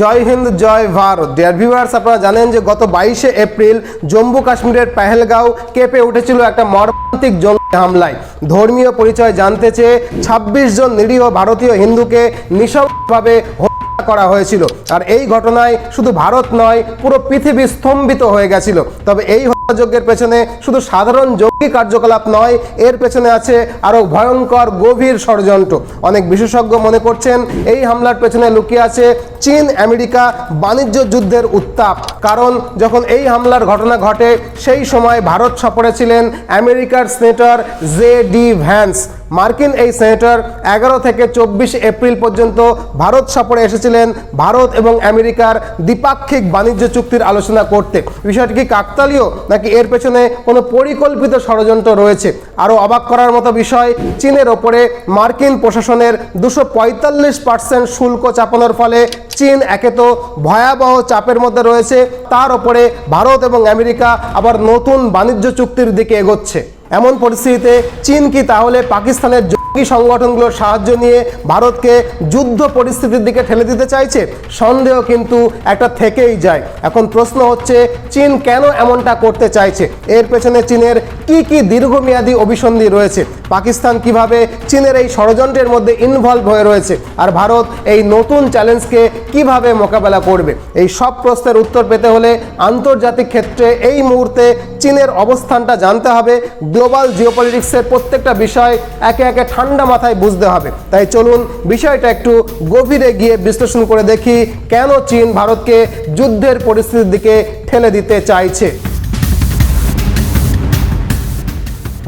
জয় হিন্দ, জয় Bharat. Dear viewers আপনারা জানেন যে গত বাইশে এপ্রিল জম্মু কাশ্মীরের পেহেলগাঁও কেঁপে উঠেছিল একটা মর্মান্তিক জঙ্গি হামলায়। ধর্মীয় পরিচয় জানতে চেয়ে ছাব্বিশ জন নিরীহ ভারতীয় হিন্দুকে নিঃসভাবে হত্যা করা হয়েছিল। আর এই ঘটনায় শুধু ভারত নয়, পুরো পৃথিবী স্তম্ভিত হয়ে গেছিল। তবে এই হত্যাযজ্ঞের পেছনে শুধু সাধারণ যৌগিক কার্যকলাপ নয়, এর পেছনে আছে আরও ভয়ঙ্কর গভীর ষড়যন্ত্র। অনেক বিশেষজ্ঞ মনে করছেন এই হামলার পেছনে লুকিয়ে আছে চীন, আমেরিকা বাণিজ্য যুদ্ধের উত্তাপ। কারণ যখন এই হামলার ঘটনা ঘটে, সেই সময় ভারত সফরে ছিলেন আমেরিকার সেনেটর জে ডি ভ্যান্স। মার্কিন এই সেনেটর এগারো থেকে চব্বিশ এপ্রিল পর্যন্ত ভারত সফরে এসেছিলেন। ভারত এবং আমেরিকার দ্বিপাক্ষিক বাণিজ্য চুক্তির আলোচনা করতে। বিষয়টি কি কাকতালীয়, নাকি এর পেছনে কোনো পরিকল্পিত ষড়যন্ত্র রয়েছে? আরও অবাক করার মতো বিষয়, চীনের ওপরে মার্কিন প্রশাসনের দুশো পঁয়তাল্লিশ পার্সেন্ট শুল্ক চাপানোর ফলে চীন একে তো ভয়াবহ চাপের মধ্যে রয়েছে। তার ওপরে ভারত এবং আমেরিকা আবার নতুন বাণিজ্য চুক্তির দিকে এগোচ্ছে। এমন পরিস্থিতিতে চীন কি তাহলে পাকিস্তানের জঙ্গি সংগঠনগুলোর সাহায্য নিয়ে ভারতকে যুদ্ধ পরিস্থিতির দিকে ঠেলে দিতে চাইছে? সন্দেহ কিন্তু একটা থেকেই যায়। এখন প্রশ্ন হচ্ছে, চীন কেন এমনটা করতে চাইছে? এর পেছনে চীনের কি কি দীর্ঘমেয়াদী অভিসন্ধি রয়েছে? পাকিস্তান কীভাবে চীনের এই ষড়যন্ত্রের মধ্যে ইনভলভ হয়ে রয়েছে? আর ভারত এই নতুন চ্যালেঞ্জকে কীভাবে মোকাবেলা করবে? এই সব প্রশ্নের উত্তর পেতে হলে আন্তর্জাতিক ক্ষেত্রে এই মুহূর্তে চীনের অবস্থানটা জানতে হবে। গ্লোবাল জিওপলিটিক্সের প্রত্যেকটা বিষয় একে একে ঠান্ডা মাথায় বুঝতে হবে। তাই চলুন বিষয়টা একটু গভীরে গিয়ে বিশ্লেষণ করে দেখি কেন চীন ভারতকে যুদ্ধের পরিস্থিতির দিকে ঠেলে দিতে চাইছে।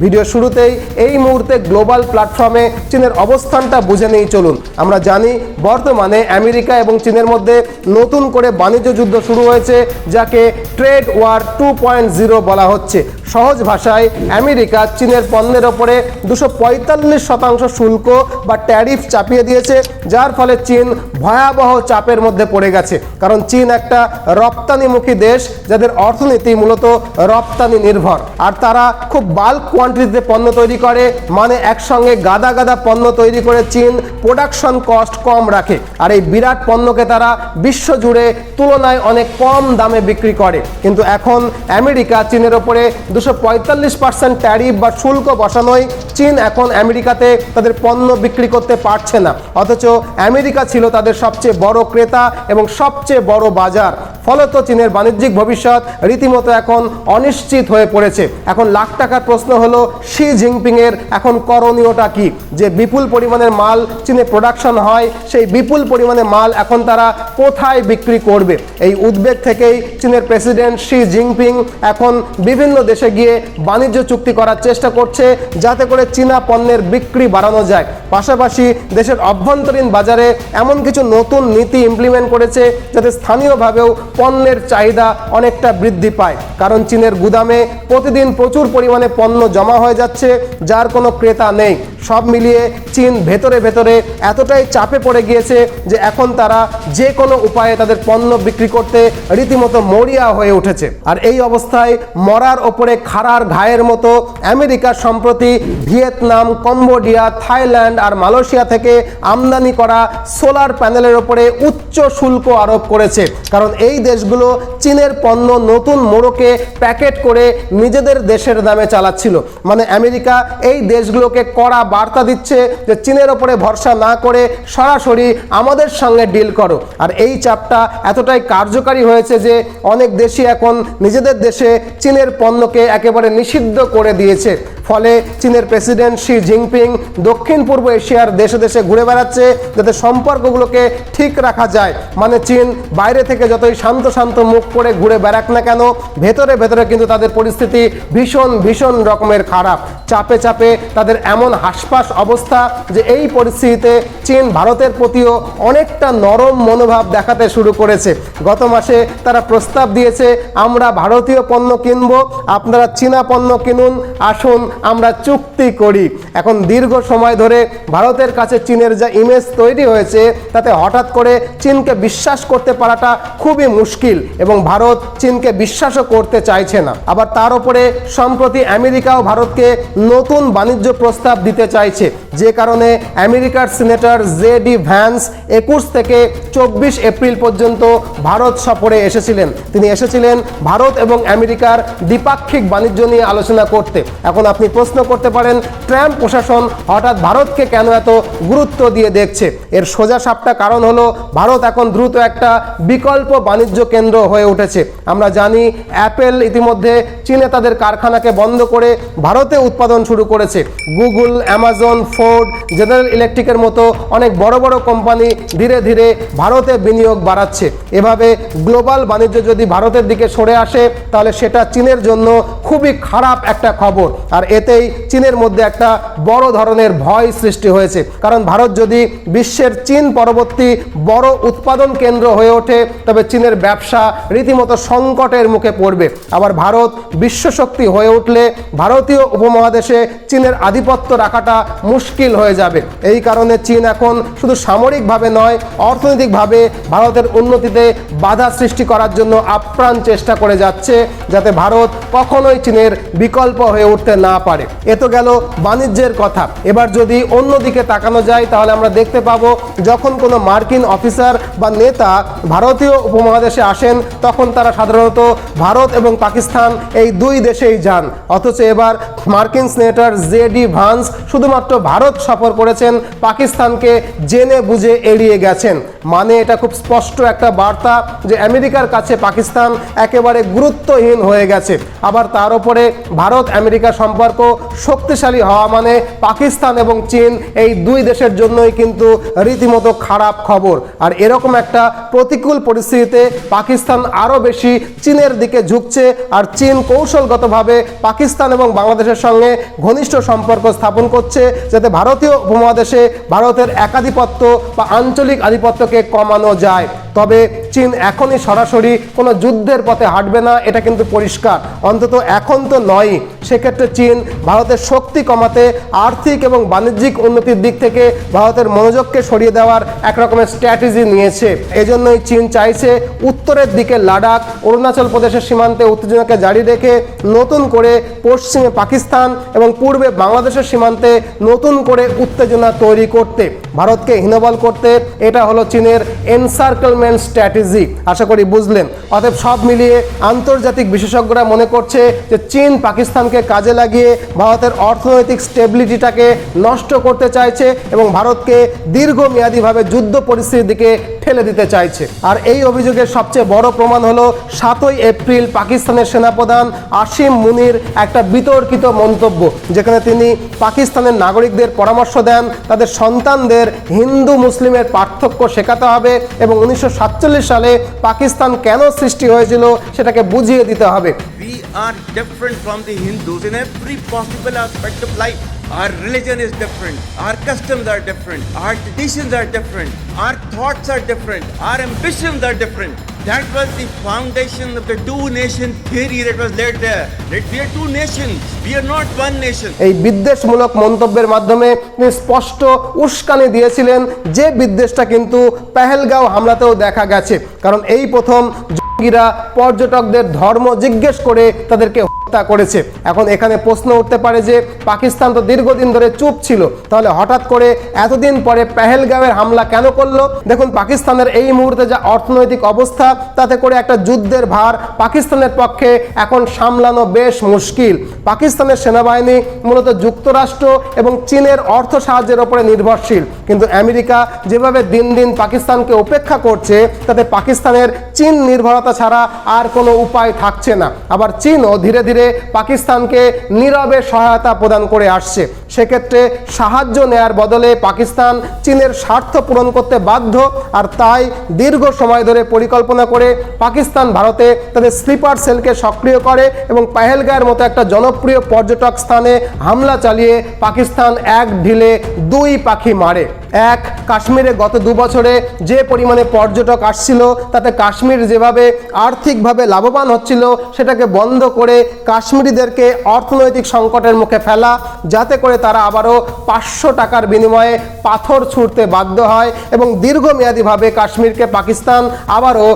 ভিডিও শুরুতেই এই মুহূর্তে গ্লোবাল প্ল্যাটফর্মে চীনের অবস্থানটা বুঝে নিই চলুন। আমরা জানি বর্তমানে আমেরিকা এবং চীনের মধ্যে নতুন করে বাণিজ্য যুদ্ধ শুরু হয়েছে, যাকে trade war two point zero বলা হচ্ছে। সহজ ভাষায়, আমেরিকা চীনের পণ্যের ওপরে দুশো পঁয়তাল্লিশ শতাংশ শুল্ক বা ট্যারিফ চাপিয়ে দিয়েছে, যার ফলে চীন ভয়াবহ চাপের মধ্যে পড়ে গেছে। কারণ চীন একটা রপ্তানিমুখী দেশ, যাদের অর্থনীতি মূলত রপ্তানি নির্ভর। আর তারা খুব বাল্ক কোয়ান্টিটিতে পণ্য তৈরি করে মানে একসঙ্গে গাদা গাদা পণ্য তৈরি করে চীন প্রোডাকশন কস্ট কম রাখে। আর এই বিরাট পণ্যকে তারা বিশ্ব জুড়ে তুলনায় অনেক কম দামে বিক্রি করে। কিন্তু এখন আমেরিকা চীনের ওপরে দুশো পঁয়তাল্লিশ পার্সেন্ট ট্যারিফ বা শুল্ক বসানোয় চীন এখন আমেরিকাতে তাদের পণ্য বিক্রি করতে পারছে না। অথচ আমেরিকা ছিল তাদের সবচেয়ে বড় ক্রেতা এবং সবচেয়ে বড় বাজার। ফলত চীনের বাণিজ্যিক ভবিষ্যৎ রীতিমতো এখন অনিশ্চিত হয়ে পড়েছে। এখন লাখ টাকার প্রশ্ন হলো শি জিনপিং এর এখন করণীয়টা কি? যে বিপুল পরিমাণের মাল চীনে প্রোডাকশন হয়, সেই বিপুল পরিমাণে মাল এখন তারা কোথায় বিক্রি করবে? এই উদ্বেগ থেকেই চীনের প্রেসিডেন্ট শি জিনপিং এখন বিভিন্ন দেশে গিয়ে বাণিজ্য চুক্তি করার চেষ্টা করছে, যাতে করে চীনা পণ্যের বিক্রি বাড়ানো যায়। পাশাপাশি দেশের অভ্যন্তরীণ বাজারে এমন কিছু নতুন নীতি ইমপ্লিমেন্ট করেছে, যাতে স্থানীয়ভাবেও পণ্যের চাহিদা অনেকটা বৃদ্ধি পায়। কারণ চীনের গুদামে প্রতিদিন প্রচুর পরিমাণে পণ্য জমা হয়ে যাচ্ছে, যার কোনো ক্রেতা নেই। সব মিলিয়ে চীন ভেতরে ভেতরে এতটাই চাপে পড়ে গিয়েছে যে এখন তারা যে কোনো উপায়ে তাদের পণ্য বিক্রি করতে রীতিমতো মরিয়া হয়ে উঠেছে। আর এই অবস্থায় মরার ওপরে খাড়ার ঘায়ের মতো আমেরিকা সম্প্রতি ভিয়েতনাম, কম্বোডিয়া, থাইল্যান্ড আর মালয়েশিয়া থেকে আমদানি করা সোলার প্যানেলের ওপরে উচ্চ শুল্ক আরোপ করেছে। কারণ এই দেশগুলো চীনের পণ্য নতুন মোড়কে প্যাকেট করে নিজেদের দেশের দামে চালাচ্ছিল। মানে আমেরিকা এই দেশগুলোকে কড়া বার্তা দিচ্ছে যে চীনের ওপরে ভরসা না করে সরাসরি আমাদের সঙ্গে ডিল করো। আর এই চাপটা এতটাই কার্যকারী হয়েছে যে অনেক দেশই এখন নিজেদের দেশে চীনের পণ্যকে একেবারে নিষিদ্ধ করে দিয়েছে। ফলে চীনের প্রেসিডেন্ট শি জিনপিং দক্ষিণ পূর্ব এশিয়ার দেশে দেশে ঘুরে বেড়াচ্ছে যাতে সম্পর্কগুলোকে ঠিক রাখা যায়। মানে চীন বাইরে থেকে যতই শান্ত শান্ত মুখ করে ঘুরে বেড়াক না কেন, ভেতরে ভেতরে কিন্তু তাদের পরিস্থিতি ভীষণ ভীষণ রকমের খারাপ। চাপে চাপে তাদের এমন হাসপাস অবস্থা যে এই পরিস্থিতিতে চীন ভারতের প্রতিও অনেকটা নরম মনোভাব দেখাতে শুরু করেছে। গত মাসে তারা প্রস্তাব দিয়েছে, আমরা ভারতীয় পণ্য কিনব, আপনারা চীনা পণ্য কিনুন, আসুন আমরা চুক্তি করি। এখন দীর্ঘ সময় ধরে ভারতের কাছে চীনের যা ইমেজ তৈরি হয়েছে, তাতে হঠাৎ করে চীনকে বিশ্বাস করতে পারাটা খুবই মুশকিল এবং ভারত চীনকে বিশ্বাসও করতে চাইছে না। আবার তার উপরে সম্প্রতি আমেরিকাও ভারতকে নতুন বাণিজ্য প্রস্তাব দিতে চাইছে। যে কারণে আমেরিকার সিনেটর জে ডি ভ্যান্স একুশ থেকে চব্বিশ এপ্রিল পর্যন্ত ভারত সফরে এসেছিলেন। তিনি এসেছিলেন ভারত এবং আমেরিকার দ্বিপাক্ষিক বাণিজ্য নিয়ে আলোচনা করতে। এখন আপনি প্রশ্ন করতে পারেন, ট্রাম্প প্রশাসন হঠাৎ ভারতকে কেন এত গুরুত্ব দিয়ে দেখছে? এর সোজা সাপটা কারণ হলো, ভারত এখন দ্রুত একটা বিকল্প বাণিজ্য কেন্দ্র হয়ে উঠেছে। আমরা জানি, অ্যাপেল ইতিমধ্যে চীনে তাদের কারখানাকে বন্ধ করে ভারতে উৎপাদন শুরু করেছে। গুগল, অ্যামাজন ফোর্ড জেনারেল ইলেকট্রিকের মতো অনেক বড় বড় কোম্পানি ধীরে ধীরে ভারতে বিনিয়োগ বাড়াচ্ছে। এভাবে গ্লোবাল বাণিজ্য যদি ভারতের দিকে সরে আসে, তাহলে সেটা চীনের জন্য খুবই খারাপ একটা খবর। আর এতেই চীনের মধ্যে একটা বড় ধরনের ভয় সৃষ্টি হয়েছে। কারণ ভারত যদি বিশ্বের চীন পরবর্তী বড় উৎপাদন কেন্দ্র হয়ে ওঠে, তবে চীনের ব্যবসা রীতিমতো সংকটের মুখে পড়বে। আবার ভারত বিশ্বশক্তি হয়ে উঠলে ভারতীয় উপমহাদেশে চীনের আধিপত্য রাখাটা মুশকিল হয়ে যাবে। এই কারণে চীন এখন শুধু সামরিকভাবে নয়, অর্থনৈতিকভাবে ভারতের উন্নতিতে বাধা সৃষ্টি করার জন্য আপ্রাণ চেষ্টা করে যাচ্ছে, যাতে ভারত কখনোই চীনের বিকল্প হয়ে উঠতে না পারে। এ তো গেল বাণিজ্যের কথা। এবার যদি অন্যদিকে তাকানো যায়, তাহলে আমরা দেখতে পাবো যখন কোনো মার্কিন অফিসার বা নেতা ভারতীয় উপমহাদেশে আসেন, তখন তারা সাধারণত ভারত এবং পাকিস্তান এই দুই দেশেই যান। অথচ এবার মার্কিন সিনেটর জে ডি ভান্স শুধুমাত্র ভারত সফর করেছেন, পাকিস্তানকে জেনে বুঝে এড়িয়ে গেছেন। মানে এটা খুব স্পষ্ট একটা বার্তা যে আমেরিকার কাছে পাকিস্তান একেবারে গুরুত্বহীন হয়ে গেছে। আবার তার উপরে ভারত আমেরিকা সম্পর্ক শক্তিশালী হওয়া মানে পাকিস্তান এবং চীন এই দুই দেশের জন্যই কিন্তু রীতিমতো খারাপ খবর। আর এরকম একটা প্রতিকূল পরিস্থিতিতে পাকিস্তান আরও বেশি চীনের দিকে ঝুঁকছে। আর চীন কৌশলগতভাবে পাকিস্তান এবং বাংলাদেশের সঙ্গে ঘনিষ্ঠ সম্পর্ক স্থাপন করছে, যাতে ভারতীয় উপমহাদেশে ভারতের একাধিপত্য বা আঞ্চলিক আধিপত্যকে কমানো যায়। তবে চীন এখনই সরাসরি কোনো যুদ্ধের পথে হাঁটবে না, এটা কিন্তু পরিষ্কার। অন্তত এখন তো নয় সেক্ষেত্রে চীন ভারতের শক্তি কমাতে, আর্থিক এবং বাণিজ্যিক উন্নতির দিক থেকে ভারতের মনোযোগকে সরিয়ে দেওয়ার একরকমের স্ট্র্যাটেজি নিয়েছে। এজন্যই চীন চাইছে উত্তরের দিকে লাডাখ অরুণাচল প্রদেশের সীমান্তে উত্তেজনাকে জারি রেখে নতুন করে পশ্চিমে পাকিস্তান এবং পূর্বে বাংলাদেশের সীমান্তে নতুন করে উত্তেজনা তৈরি করতে, ভারতকে হীনবল করতে। এটা হলো চীনের এনসার্কেলমেন্ট স্ট্র্যাটেজি আশা করি বুঝলেন। অতএব সব মিলিয়ে আন্তর্জাতিক বিশেষজ্ঞরা মনে করছে যে চীন পাকিস্তানকে কাজে লাগিয়ে ভারতের অর্থনৈতিক স্টেবিলিটিটাকে নষ্ট করতে চাইছে এবং ভারতকে দীর্ঘমেয়াদীভাবে যুদ্ধ পরিস্থিতির দিকে ঠেলে দিতে চাইছে। আর এই অভিযোগের সবচেয়ে বড় প্রমাণ হলো সাতই এপ্রিল পাকিস্তানের সেনাপ্রধান আসিম মুনির একটা বিতর্কিত মন্তব্য, যেখানে তিনি পাকিস্তানের নাগরিকদের পরামর্শ দেন, তাদের সন্তানদের হিন্দু মুসলিমের পার্থক্য শেখাতে হবে এবং উনিশশো সাতচল্লিশ সালে পাকিস্তান কেন সৃষ্টি হয়েছিল সেটাকে বুঝিয়ে দিতে হবে। আর different from the Hindus in every possible aspect Our religion is different, our customs are different, our traditions are different, our thoughts are different, our ambitions are different. That was the foundation of the two nation theory that was laid there. That we are two nations, we are not one nation. এই বিদ্বেষমূলক মন্তব্যের মাধ্যমে তিনি স্পষ্ট উস্কানি দিয়েছিলেন যে বিদ্বেষটা কিন্তু পেহেলগাঁও হামলাতেও দেখা গেছে কারণ এই প্রথম জঙ্গিরা পর্যটকদের ধর্ম জিজ্ঞেস করে তাদেরকে হত্যা করেছে। এখন এখানে প্রশ্ন উঠতে পারে যে, পাকিস্তান তো দীর্ঘদিন ধরে চুপ ছিল, তাহলে হঠাৎ করে এতদিন পরে পেহেলগাঁওয়ের হামলা কেন করল? দেখুন, পাকিস্তানের এই মুহূর্তে যা অর্থনৈতিক অবস্থা, তাতে করে একটা যুদ্ধের ভার পাকিস্তানের পক্ষে এখন সামলানো বেশ মুশকিল। পাকিস্তানের সেনাবাহিনী মূলত যুক্তরাষ্ট্র এবং চীনের অর্থ সাহায্যের ওপরে নির্ভরশীল। কিন্তু আমেরিকা যেভাবে দিন দিন পাকিস্তানকে উপেক্ষা করছে, তাতে পাকিস্তানের চীন নির্ভরতা ছাড়া আর কোনো উপায় থাকছে না। আবার চীনও ধীরে ধীরে পাকিস্তানকে নীরবে সহায়তা প্রদান করে আসছে। সেক্ষেত্রে সাহায্য নেয়ার বদলে পাকিস্তান চীনের স্বার্থ পূরণ করতে বাধ্য। আর তাই দীর্ঘ সময় ধরে পরিকল্পনা করে পাকিস্তান ভারতে তাদের স্লিপার সেলকে সক্রিয় করে এবং পাহেলগাঁয়ের মতো একটা জনপ্রিয় পর্যটক স্থানে হামলা চালিয়ে পাকিস্তান এক ঢিলে দুই পাখি মারে। এক, কাশ্মীরে গত দু বছরে যে পরিমাণে পর্যটক আসছিল, তাতে কাশ্মীর যেভাবে আর্থিকভাবে লাভবান হচ্ছিল, সেটাকে বন্ধ করে কাশ্মীরিদেরকে অর্থনৈতিক সংকটের মুখে ফেলা, যাতে করে তারা আবারও পাঁচশো টাকার বিনিময়ে পাথর ছুঁড়তে বাধ্য হয় এবং দীর্ঘমেয়াদীভাবে কাশ্মীরকে পাকিস্তান আবারও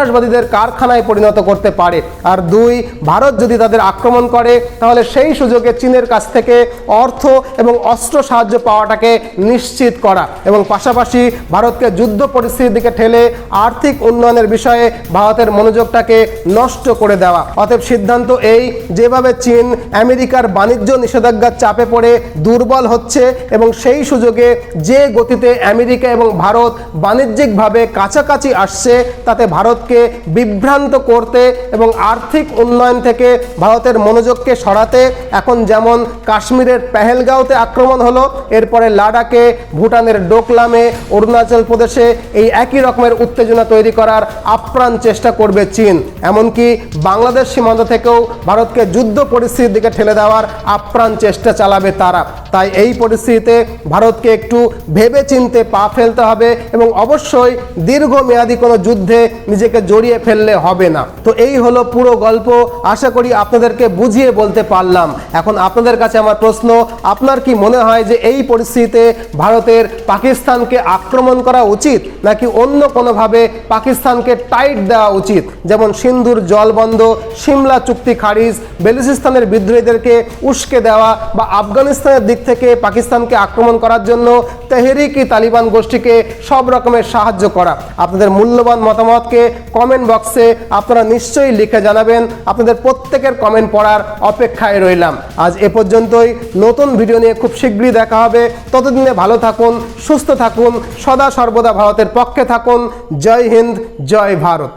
সন্ত্রাসবাদীদের কারখানায় পরিণত করতে পারে। আর দুই, ভারত যদি তাদের আক্রমণ করে, তাহলে সেই সুযোগে চীনের কাছ থেকে অর্থ এবং অস্ত্র সাহায্য পাওয়াটাকে নিশ্চিত করা। এবং পাশাপাশি ভারতকে যুদ্ধ পরিস্থিতির দিকে ঠেলে আর্থিক উন্নয়নের বিষয়ে ভারতের মনোযোগটাকে নষ্ট করে দেওয়া। অতএব সিদ্ধান্ত এই, যেভাবে চীন আমেরিকার বাণিজ্য নিষেধাজ্ঞার চাপে পড়ে দুর্বল হচ্ছে এবং সেই সুযোগে যে গতিতে আমেরিকা এবং ভারত বাণিজ্যিকভাবে কাছাকাছি আসছে, তাতে ভারতকে বিভ্রান্ত করতে এবং আর্থিক উন্নয়ন থেকে ভারতের মনোযোগকে সরাতে, এখন যেমন কাশ্মীরের পেহেলগাঁওতে আক্রমণ হলো, এরপরে লাডাখে, ভুটানের ডোকলামে, অরুণাচল প্রদেশে এই একই রকমের উত্তেজনা তৈরি করার আপ্রাণ চেষ্টা করবে চীন। এমনকি বাংলাদেশ সীমান্ত থেকেও ভারতকে যুদ্ধ পরিস্থিতির দিকে ঠেলে দেওয়ার আপ্রাণ চেষ্টা চালাবে তারা। তাই এই পরিস্থিতিতে ভারতকে একটু ভেবে চিনতে পা ফেলতে হবে এবং অবশ্যই দীর্ঘমেয়াদী কোনো যুদ্ধে নিজেকে জড়িয়ে ফেললে হবে না। তো এই হলো পুরো গল্প। আশা করি আপনাদেরকে বুঝিয়ে বলতে পারলাম। এখন আপনাদের কাছে আমার প্রশ্ন, আপনার কি মনে হয় যে এই পরিস্থিতিতে ভারতের পাকিস্তানকে আক্রমণ করা উচিত, নাকি অন্য কোনোভাবে পাকিস্তানকে টাইট দেওয়া উচিত? যেমন সিন্ধুর জলবন্ধ সিমলা চুক্তি খারিজ, বেলুচিস্তানের বিদ্রোহীদেরকে উস্কে দেওয়া, বা আফগানিস্তানের দিক থেকে পাকিস্তানকে আক্রমণ করার জন্য তেহরিকি তালিবান গোষ্ঠীকে সব রকমের সাহায্য করা? আপনাদের মূল্যবান মতামতকে কমেন্ট বক্সে আপনারা নিশ্চয়ই লিখে জানাবেন। আপনাদের প্রত্যেকের কমেন্ট পড়ার অপেক্ষায় রইলাম। আজ এ পর্যন্তই। নতুন ভিডিও নিয়ে খুব শীঘ্রই দেখা হবে। ততদিনে ভালো থাকুন, সুস্থ থাকুন, সদা সর্বদা ভারতের পক্ষে থাকুন। জয় হিন্দ, জয় ভারত।